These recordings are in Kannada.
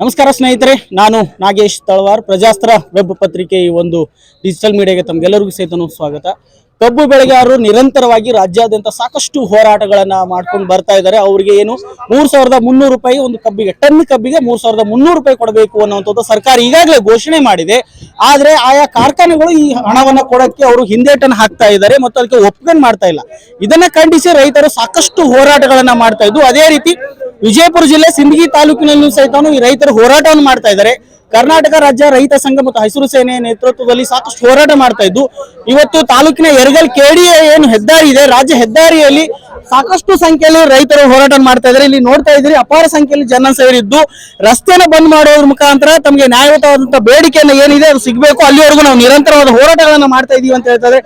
ನಮಸ್ಕಾರ ಸ್ನೇಹಿತರೆ, ನಾನು ನಾಗೇಶ್ ತಳವಾರ್, ಪ್ರಜಾಸ್ತ್ರ ವೆಬ್ ಪತ್ರಿಕೆ ಈ ಒಂದು ಡಿಜಿಟಲ್ ಮೀಡಿಯಾಗೆ ತಮಗೆಲ್ಲರಿಗೂ ಸಹಿತ ಸ್ವಾಗತ. ಕಬ್ಬು ಬೆಳೆಗಾರರು ನಿರಂತರವಾಗಿ ರಾಜ್ಯಾದ್ಯಂತ ಸಾಕಷ್ಟು ಹೋರಾಟಗಳನ್ನ ಮಾಡ್ಕೊಂಡು ಬರ್ತಾ ಇದ್ದಾರೆ. ಅವರಿಗೆ ಏನು ಮೂರ್ ಸಾವಿರದ ಮುನ್ನೂರು ರೂಪಾಯಿ ಒಂದು ಕಬ್ಬಿಗೆ, ಟನ್ ಕಬ್ಬಿಗೆ ಮೂರ್ ಸಾವಿರದ ಮುನ್ನೂರು ರೂಪಾಯಿ ಕೊಡಬೇಕು ಅನ್ನುವಂಥದ್ದು ಸರ್ಕಾರ ಈಗಾಗಲೇ ಘೋಷಣೆ ಮಾಡಿದೆ. ಆದ್ರೆ ಆಯಾ ಕಾರ್ಖಾನೆಗಳು ಈ ಹಣವನ್ನ ಕೊಡಕ್ಕೆ ಅವರು ಹಿಂದೇಟನ್ನು ಹಾಕ್ತಾ ಇದ್ದಾರೆ ಮತ್ತು ಅದಕ್ಕೆ ಒಪ್ಪಿಗೆ ಮಾಡ್ತಾ ಇಲ್ಲ. ಇದನ್ನ ಖಂಡಿಸಿ ರೈತರು ಸಾಕಷ್ಟು ಹೋರಾಟಗಳನ್ನ ಮಾಡ್ತಾ ಇದ್ದು, ಅದೇ ರೀತಿ ವಿಜಯಪುರ ಜಿಲ್ಲೆ ಸಿಂದಗಿ ತಾಲೂಕಿನಲ್ಲೂ ಸಹಿತ ರೈತರು ಹೋರಾಟವನ್ನು ಮಾಡ್ತಾ ಇದ್ದಾರೆ. ಕರ್ನಾಟಕ ರಾಜ್ಯ ರೈತ ಸಂಘ ಮತ್ತು ಹಸಿರು ಸೇನೆ ನೇತೃತ್ವದಲ್ಲಿ ಸಾಕಷ್ಟು ಹೋರಾಟ ಮಾಡ್ತಾ ಇದ್ದು, ಇವತ್ತು ತಾಲೂಕಿನ ಎರಗಲ್ ಕೆಡಿಎ ಏನು ಹೆದ್ದಾರಿ ಇದೆ, ರಾಜ್ಯ ಹೆದ್ದಾರಿಯಲ್ಲಿ ಸಾಕಷ್ಟು ಸಂಖ್ಯೆಯಲ್ಲಿ ರೈತರು ಹೋರಾಟ ಮಾಡ್ತಾ ಇದ್ದಾರೆ. ಇಲ್ಲಿ ನೋಡ್ತಾ ಇದ್ರಿ ಅಪಾರ ಸಂಖ್ಯೆಯಲ್ಲಿ ಜನ ಸೇರಿದ್ದು ರಸ್ತೆಯನ್ನು ಬಂದ್ ಮಾಡೋದ್ರ ಮುಖಾಂತರ ತಮಗೆ ನ್ಯಾಯಯುತವಾದಂತ ಬೇಡಿಕೆಯನ್ನು ಏನಿದೆ ಅದು ಸಿಗಬೇಕು, ಅಲ್ಲಿವರೆಗೂ ನಾವು ನಿರಂತರವಾದ ಹೋರಾಟಗಳನ್ನು ಮಾಡ್ತಾ ಇದೀವಿ ಅಂತ ಹೇಳ್ತಾರೆ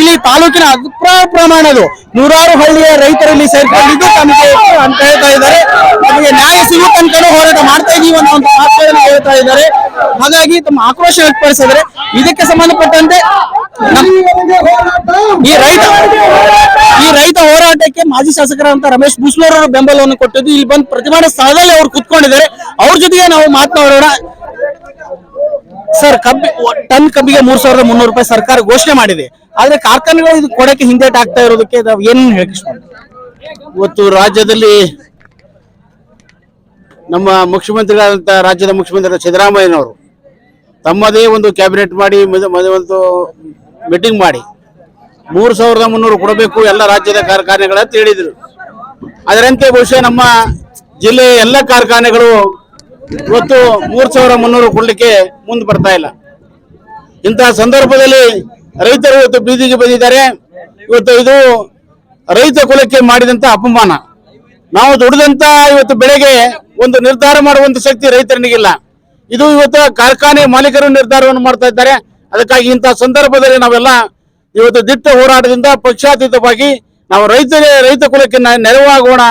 ಇಲ್ಲಿ ತಾಲೂಕಿನ ಅಭಿಪ್ರಾಯ ಪ್ರಮಾಣದ ನೂರಾರು ಹಳ್ಳಿಯ ರೈತರಲ್ಲಿ ಸೇರ್ಕೊಂಡಿದ್ದು ತಮಗೆ ಅಂತ ಹೇಳ್ತಾ ಇದ್ದಾರೆ. ನಮಗೆ ನ್ಯಾಯ ಸಿಗುವ ತನಕ ಹೋರಾಟ ಮಾಡ್ತಾ ಇದೀವಿ ಅನ್ನೋ ಒಂದು ಮಾತುಗಳನ್ನ ಹೇಳ್ತಾ ಇದ್ದಾರೆ. ಹಾಗಾಗಿ ತಮ್ಮ ಆಕ್ರೋಶ ವ್ಯಕ್ತಪಡಿಸಿದ್ರೆ ಇದಕ್ಕೆ ಸಂಬಂಧಪಟ್ಟಂತೆ ಈ ರೈತ ಈ ರೈತ ಹೋರಾಟಕ್ಕೆ ಮಾಜಿ ಶಾಸಕರಂತ ರಮೇಶ್ ಬುಸ್ಲೂರ್ ಅವರು ಬೆಂಬಲವನ್ನು ಕೊಟ್ಟಿದ್ದು, ಇಲ್ಲಿ ಬಂದು ಪ್ರತಿಭಟನಾ ಸ್ಥಳದಲ್ಲಿ ಅವ್ರು ಕುತ್ಕೊಂಡಿದ್ದಾರೆ. ಅವ್ರ ಜೊತೆಗೆ ನಾವು ಮಾತನಾಡೋಣ. ಸರ್, ಕಬ್ಬಿ ಟನ್ ಕಬ್ಬಿಗೆ ಮೂರ್ ಸಾವಿರದ ಮುನ್ನೂರು ರೂಪಾಯಿ ಸರ್ಕಾರ ಘೋಷಣೆ ಮಾಡಿದೆ. ಆದ್ರೆ ಕಾರ್ಖಾನೆಗಳು ಇದು ಕೊಡಕ್ಕೆ ಹಿಂದೇಟ್ ಆಗ್ತಾ ಇರೋದಕ್ಕೆ ಏನ್ ಹೇಳಿ? ಇವತ್ತು ರಾಜ್ಯದಲ್ಲಿ ನಮ್ಮ ಮುಖ್ಯಮಂತ್ರಿಗಳಾದಂಥ ರಾಜ್ಯದ ಮುಖ್ಯಮಂತ್ರಿ ಸಿದ್ದರಾಮಯ್ಯನವರು ತಮ್ಮದೇ ಒಂದು ಕ್ಯಾಬಿನೆಟ್ ಮಾಡಿ ಒಂದು ಮೀಟಿಂಗ್ ಮಾಡಿ ಮೂರು ಸಾವಿರದ ಮುನ್ನೂರು ಕೊಡಬೇಕು ಎಲ್ಲ ರಾಜ್ಯದ ಕಾರ್ಖಾನೆಗಳ ಹೇಳಿದರು. ಅದರಂತೆ ಬಹುಶಃ ನಮ್ಮ ಜಿಲ್ಲೆಯ ಎಲ್ಲ ಕಾರ್ಖಾನೆಗಳು ಇವತ್ತು ಮೂರು ಸಾವಿರ ಮುನ್ನೂರು ಕೊಡಲಿಕ್ಕೆ ಮುಂದೆ ಬರ್ತಾ ಇಲ್ಲ. ಇಂತಹ ಸಂದರ್ಭದಲ್ಲಿ ರೈತರು ಇವತ್ತು ಬೀದಿಗೆ ಬಂದಿದ್ದಾರೆ. ಇವತ್ತು ಇದು ರೈತ ಕುಲಕ್ಕೆ ಮಾಡಿದಂತ ಅಪಮಾನ. ನಾವು ದುಡಿದಂತ ಇವತ್ತು ಬೆಳೆಗೆ ಒಂದು ನಿರ್ಧಾರ ಮಾಡುವಂತ ಶಕ್ತಿ ರೈತರನಿಗಿಲ್ಲ. ಇದು ಇವತ್ತು ಕಾರ್ಖಾನೆ ಮಾಲೀಕರು ನಿರ್ಧಾರವನ್ನು ಮಾಡ್ತಾ ಇದ್ದಾರೆ. ಅದಕ್ಕಾಗಿ ಇಂತಹ ಸಂದರ್ಭದಲ್ಲಿ ನಾವೆಲ್ಲ ಇವತ್ತು ದಿಟ್ಟ ಹೋರಾಟದಿಂದ ಪಕ್ಷಾತೀತವಾಗಿ ನಾವು ರೈತರಿಗೆ ರೈತ ಕುಲಕ್ಕೆ ನೆರವಾಗೋಣ,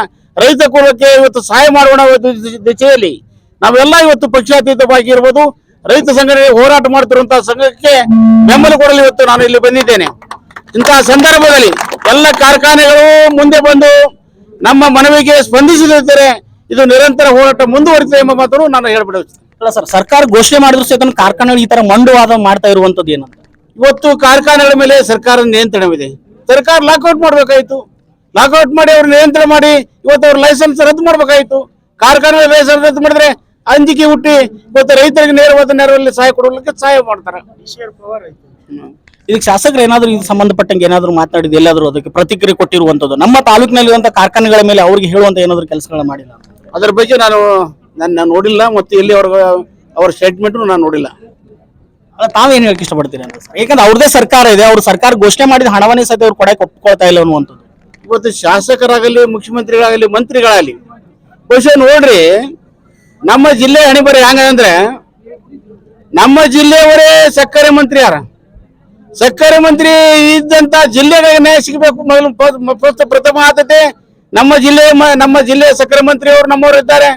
ರೈತ ಕುಲಕ್ಕೆ ಇವತ್ತು ಸಹಾಯ ಮಾಡೋಣ ದಿಶೆಯಲ್ಲಿ ನಾವೆಲ್ಲ ಇವತ್ತು ಪಕ್ಷಾತೀತವಾಗಿ ಇರ್ಬೋದು. ರೈತ ಸಂಘಟನೆ ಹೋರಾಟ ಮಾಡ್ತಿರುವಂತಹ ಸಂಘಕ್ಕೆ ಬೆಂಬಲ ಕೊಡಲು ಇವತ್ತು ನಾನು ಇಲ್ಲಿ ಬಂದಿದ್ದೇನೆ. ಇಂತಹ ಸಂದರ್ಭದಲ್ಲಿ ಎಲ್ಲ ಕಾರ್ಖಾನೆಗಳು ಮುಂದೆ ಬಂದು ನಮ್ಮ ಮನವಿಗೆ ಸ್ಪಂದಿಸದಿದ್ದರೆ ಇದು ನಿರಂತರ ಹೋರಾಟ ಮುಂದುವರಿತದೆ ಎಂಬ ಮಾತನ್ನು ನಾನು ಹೇಳ್ಬಿಡುತ್ತೇನೆ ಅಲ್ಲ ಸರ್ ಸರ್ಕಾರ ಘೋಷಣೆ ಮಾಡಿದ್ರು ಸಹಿತ ಕಾರ್ಖಾನೆಗಳು ಈ ತರ ಮಂಡುವಾದ ಮಾಡ್ತಾ ಇರುವಂತದ್ದು ಏನಂತ ಇವತ್ತು ಕಾರ್ಖಾನೆಗಳ ಮೇಲೆ ಸರ್ಕಾರ ನಿಯಂತ್ರಣವಿದೆ. ಸರ್ಕಾರ ಲಾಕ್ಔಟ್ ಮಾಡಬೇಕಾಯ್ತು. ಲಾಕ್ಔಟ್ ಮಾಡಿ ಅವ್ರ ನಿಯಂತ್ರಣ ಮಾಡಿ ಇವತ್ತು ಅವ್ರ ಲೈಸೆನ್ಸ್ ರದ್ದು ಮಾಡಬೇಕಾಯ್ತು. ಕಾರ್ಖಾನೆ ಲೈಸೆನ್ಸ್ ರದ್ದು ಮಾಡಿದ್ರೆ ಅಂಜಿಕೆ ಹುಟ್ಟಿ ಇವತ್ತು ರೈತರಿಗೆ ನೇರವಾದ ನೆರವಲ್ಲಿ ಸಹಾಯ ಕೊಡಲಿಕ್ಕೆ ಸಹಾಯ ಮಾಡ್ತಾರೆ. ಇದಕ್ಕೆ ಶಾಸಕರು ಏನಾದ್ರು ಇದು ಸಂಬಂಧಪಟ್ಟಂಗೆ ಏನಾದ್ರು ಮಾತನಾಡಿದ ಎಲ್ಲಾದ್ರೂ ಅದಕ್ಕೆ ಪ್ರತಿಕ್ರಿಯೆ ಕೊಟ್ಟಿರುವಂತದ್ದು ನಮ್ಮ ತಾಲೂಕಿನಲ್ಲಿರುವಂತ ಕಾರ್ಖಾನೆಗಳ ಮೇಲೆ ಅವ್ರಿಗೆ ಹೇಳುವಂತ ಏನಾದ್ರು ಕೆಲಸಗಳನ್ನ ಮಾಡಿಲ್ಲ ಅದರ ಬಗ್ಗೆ ನಾನು ನನ್ನ ನೋಡಿಲ್ಲ ಮತ್ತು ಎಲ್ಲಿ ಅವ್ರ ಅವ್ರ ಸ್ಟೇಟ್ಮೆಂಟ್ ನಾನು ನೋಡಿಲ್ಲ. ಅಲ್ಲ ತಾವೇನು ಹೇಳಕ್ ಇಷ್ಟಪಡ್ತೀರಿ ಅಂತ? ಸರ್ ಯಾಕಂದ್ರೆ ಅವ್ರದೇ ಸರ್ಕಾರ ಇದೆ ಅವ್ರ ಸರ್ಕಾರ ಘೋಷಣೆ ಮಾಡಿದ ಹಣವನ್ನೇ ಸಹಿತ ಅವ್ರು ಕೊಡಕ್ಕೆ ಒಪ್ಕೊಳ್ತಾ ಇಲ್ಲ ಅನ್ನುವಂಥದ್ದು. ಇವತ್ತು ಶಾಸಕರಾಗಲಿ ಮುಖ್ಯಮಂತ್ರಿಗಳಾಗಲಿ ಮಂತ್ರಿಗಳಾಗಲಿ ಬಹುಶಃ ನೋಡ್ರಿ ನಮ್ಮ ಜಿಲ್ಲೆ ಹಣಿಬರಿ ಹೆಂಗಂದ್ರೆ ನಮ್ಮ ಜಿಲ್ಲೆಯವರೇ ಸಕ್ಕರೆ ಮಂತ್ರಿ ಯಾರ? ಸಕ್ಕರೆ ಮಂತ್ರಿ ಇದ್ದಂತ ಜಿಲ್ಲೆಗಳಿಗೆ ನ್ಯಾಯ ಸಿಗಬೇಕು ಮೊದಲು ಪ್ರಥಮ ಆದ್ಯತೆ ನಮ್ಮ ಜಿಲ್ಲೆ ನಮ್ಮ ಜಿಲ್ಲೆಯ ಸಕ್ಕರೆ ಮಂತ್ರಿ ಅವರು ನಮ್ಮವರು ಇದ್ದಾರೆ.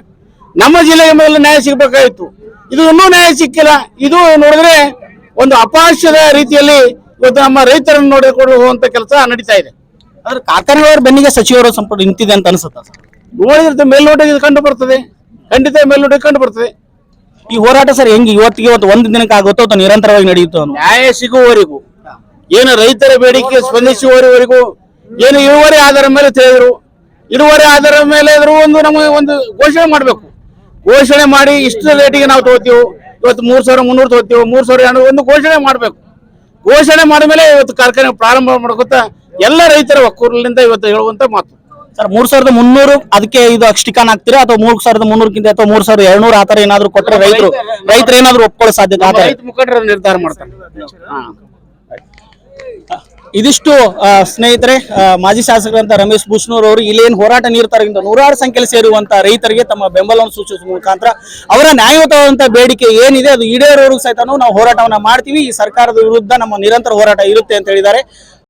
ನಮ್ಮ ಜಿಲ್ಲೆಗೆ ಮೊದಲು ನ್ಯಾಯ ಸಿಗಬೇಕಾಗಿತ್ತು. ಇದು ಇನ್ನೂ ನ್ಯಾಯ ಸಿಕ್ಕಿಲ್ಲ. ಇದು ನೋಡಿದ್ರೆ ಒಂದು ಅಪಹಾಸ್ಯದ ರೀತಿಯಲ್ಲಿ ಇವತ್ತು ನಮ್ಮ ರೈತರನ್ನು ನೋಡಿಕೊಳ್ಳುವಂತ ಕೆಲಸ ನಡೀತಾ ಇದೆ. ಆದ್ರೆ ಕಾರ್ಖಾನೆಗಳ ಬೆನ್ನಿಗೆ ಸಚಿವರು ಸಂಪುಟ ನಿಂತಿದೆ ಅಂತ ಅನ್ಸುತ್ತಾ ಸರ್? ನೋಡಿದ್ರೆ ಮೇಲ್ನೋಟಕ್ಕೆ ಇದು ಕಂಡು ಬರ್ತದೆ. ಖಂಡಿತ ಮೇಲ್ನೋಟಕ್ಕೆ ಕಂಡು ಬರ್ತದೆ. ಈ ಹೋರಾಟ ಸರ್ ಹೆಂಗೆ ಇವತ್ತಿಗೆ ಇವತ್ತು ಒಂದು ದಿನಕ್ಕೆ ಆಗುತ್ತೋ ಅಥವಾ ನಿರಂತರವಾಗಿ ನಡೆಯುತ್ತೋ ನ್ಯಾಯ ಸಿಗುವವರೆಗೂ ಏನು ರೈತರ ಬೇಡಿಕೆ ಸ್ಪಂದಿಸುವವರೆಗೂ ಏನು ಇಳುವರಿ ಆಧಾರ ಮೇಲೆ ತಿಳಿದ್ರು ಇಳುವರಿ ಆಧಾರ ಮೇಲೆ ಇದ್ರೂ ಒಂದು ನಮಗೆ ಒಂದು ಘೋಷಣೆ ಮಾಡಬೇಕು. ಘೋಷಣೆ ಮಾಡಿ ಇಷ್ಟು ರೇಟಿಗೆ ನಾವು ತಗೋತೀವಿ ಇವತ್ತು ಮೂರ್ ಸಾವಿರ ಮುನ್ನೂರು ತಗೋತೀವಿ ಮೂರ್ ಸಾವಿರ ಎರಡು ಒಂದು ಘೋಷಣೆ ಮಾಡಬೇಕು. ಘೋಷಣೆ ಮಾಡಿದ್ಮೇಲೆ ಇವತ್ತು ಕಾರ್ಖಾನೆ ಪ್ರಾರಂಭ ಮಾಡ್ಕೊತ ಎಲ್ಲ ರೈತರ ಒಕ್ಕೂರಲಿಂದ ಇವತ್ತು ಹೇಳುವಂತ ಮಾತು. ಸರ್ ಮೂರ್ ಸಾವಿರದ ಮುನ್ನೂರು ಅದಕ್ಕೆ ಇದು ಅಷ್ಟಿಕಾನ್ ಆಗ್ತೀರಾ ಅಥವಾ ಮೂರ್ ಸಾವಿರದ ಮುನ್ನೂರಕ್ಕಿಂತ ಅಥವಾ ಮೂರ್ ಸಾವಿರದ ಎರಡ್ನೂರ ಆತರ ಏನಾದ್ರು ಕೊಟ್ಟರೆ ರೈತರು ರೈತರು ಏನಾದ್ರು ಒಪ್ಕೊಳ್ಳೋ ಸಾಧ್ಯತೆ ರೈತ ಮುಖಂಡರು ನಿರ್ಧಾರ ಮಾಡ್ತಾರೆ ಹಾ. ಇದಿಷ್ಟು ಸ್ನೇಹಿತರೆ ಮಾಜಿ ಶಾಸಕರಂತ ರಮೇಶ್ ಬುಷ್ನೂರ್ ಅವರು ಇಲ್ಲೇನು ಹೋರಾಟ ನೀಡ್ತಾರಿಂದ ನೂರಾರು ಸಂಖ್ಯೆಯಲ್ಲಿ ಸೇರುವಂತಹ ರೈತರಿಗೆ ತಮ್ಮ ಬೆಂಬಲವನ್ನು ಸೂಚಿಸುವ ಮುಖಾಂತರ ಅವರ ನ್ಯಾಯಯುತವಾದಂತಹ ಬೇಡಿಕೆ ಏನಿದೆ ಅದು ಈಡೇರೋರು ಸಹಿತ ನಾವು ಹೋರಾಟವನ್ನ ಮಾಡ್ತೀವಿ. ಈ ಸರ್ಕಾರದ ವಿರುದ್ಧ ನಮ್ಮ ನಿರಂತರ ಹೋರಾಟ ಇರುತ್ತೆ ಅಂತ ಹೇಳಿದ್ದಾರೆ.